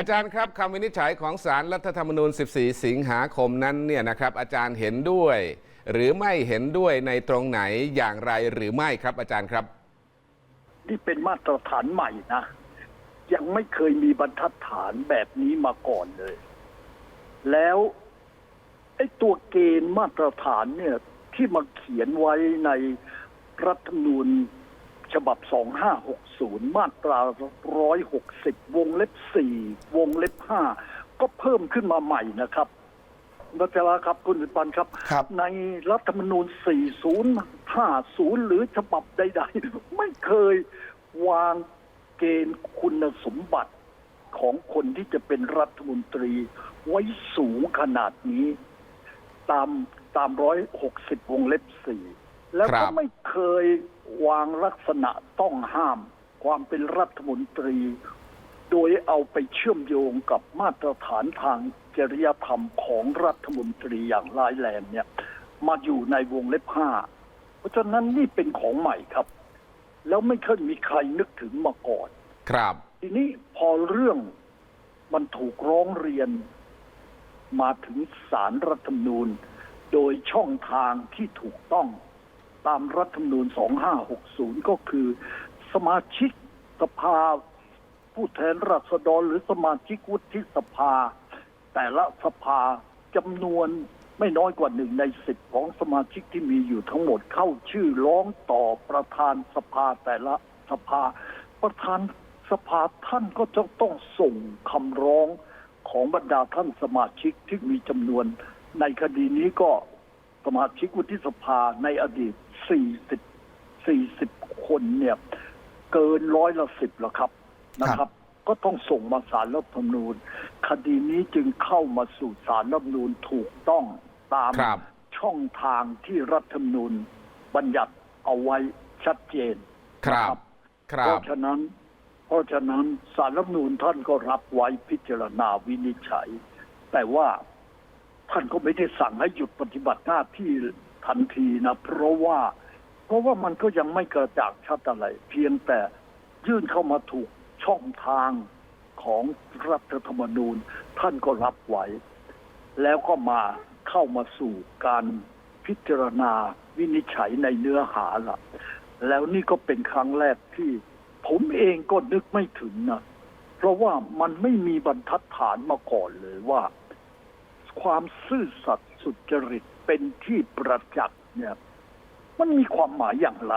อาจารย์ครับคำวินิจฉัยของสารรัฐธรรมนูญ 14 สิงหาคมนั้นเนี่ยนะครับอาจารย์เห็นด้วย หรือไม่เห็นด้วยในตรงไหนอย่างไรหรือไม่ครับ อาจารย์ครับ นี่เป็นมาตรฐานใหม่นะ ยังไม่เคยมีบรรทัดฐานแบบนี้มาก่อนเลย แล้วไอ้ตัวเกณฑ์มาตรฐานเนี่ยที่มาเขียนไว้ในรัฐธรรมนูญ ฉบับ 2560 มาตรา 160 วงเล็บ 4 วงเล็บ 5 ก็เพิ่มขึ้นมาใหม่นะครับรัชราครับคุณสุปันธ์ครับครับ ในรัฐธรรมนูญ 4050 หรือฉบับใด ๆ ไม่เคยวางเกณฑ์คุณสมบัติของคนที่จะเป็นรัฐมนตรีไว้สูงขนาดนี้ ตามตามร้อยหกสิบวงเล็บสี่แล้วครัก็บไม่เคย วางลักษณะต้องห้าม ความเป็นรัฐมนตรี โดยเอาไปเชื่อมโยงกับมาตรฐานทางจริยธรรมของรัฐมนตรีอย่างร้ายแรงเนี่ย มาอยู่ในวงเล็บห้าเพราะฉะนั้นนี่เป็นของใหม่ครับ แล้วไม่เคยมีใครนึกถึงมาก่อน ครับ ทีนี้พอเรื่องมันถูกร้องเรียน มาถึงสารรัฐธรรมนูญ โดยช่องทางที่ถูกต้อง ตามรัฐธรรมนูญ 2560 ก็คือ สมาชิกสภา ผู้แทนราษฎรหรือสมาชิกวุฒิสภา แต่ละสภาจำนวนไม่น้อยกว่าหนึ่งในสิบของสมาชิกที่มีอยู่ทั้งหมดเข้าชื่อร้องต่อประธานสภาแต่ละสภา ประธานสภาท่านก็จะต้องส่งคำร้องของบรรดาท่านสมาชิกที่มีจำนวนในคดีนี้ก็ สมาชิกวุฒิสภาในอดีต 40 40 คนเนี่ย เกินร้อยละสิบแล้วครับนะครับ ก็ต้องส่งมาสารรัฐธรรมนูญ คดีนี้จึงเข้ามาสู่สารรัฐธรรมนูญถูกต้องตามครับช่องทางที่รัฐธรรมนูญบัญญัติเอาไว้ชัดเจนครับนะครัเพบราะฉะนั้น เพราะฉะนั้นสารรัฐธรรมนูญท่านก็รับไว้พิจารณาวินิจฉัย แต่ว่า ท่านก็ไม่ได้สั่งให้หยุดปฏิบัติหน้าที่ทันทีนะ เพราะว่า เพราะว่ามันก็ยังไม่กระจ่างชัดอะไร เพียงแต่ยื่นเข้ามาถูกช่องทางของรัฐธรรมนูญ ท่านก็รับไว้ แล้วก็มาเข้ามาสู่การพิจารณาวินิจฉัยในเนื้อหาละแล้วนี่ก็เป็นครั้งแรกที่ผมเองก็นึกไม่ถึงนะเพราะว่ามันไม่มีบรรทัดฐานมาก่อนเลยว่า ความซื่อสัตย์สุจริตเป็นที่ประจักษ์เนี่ย มันมีความหมายอย่างไร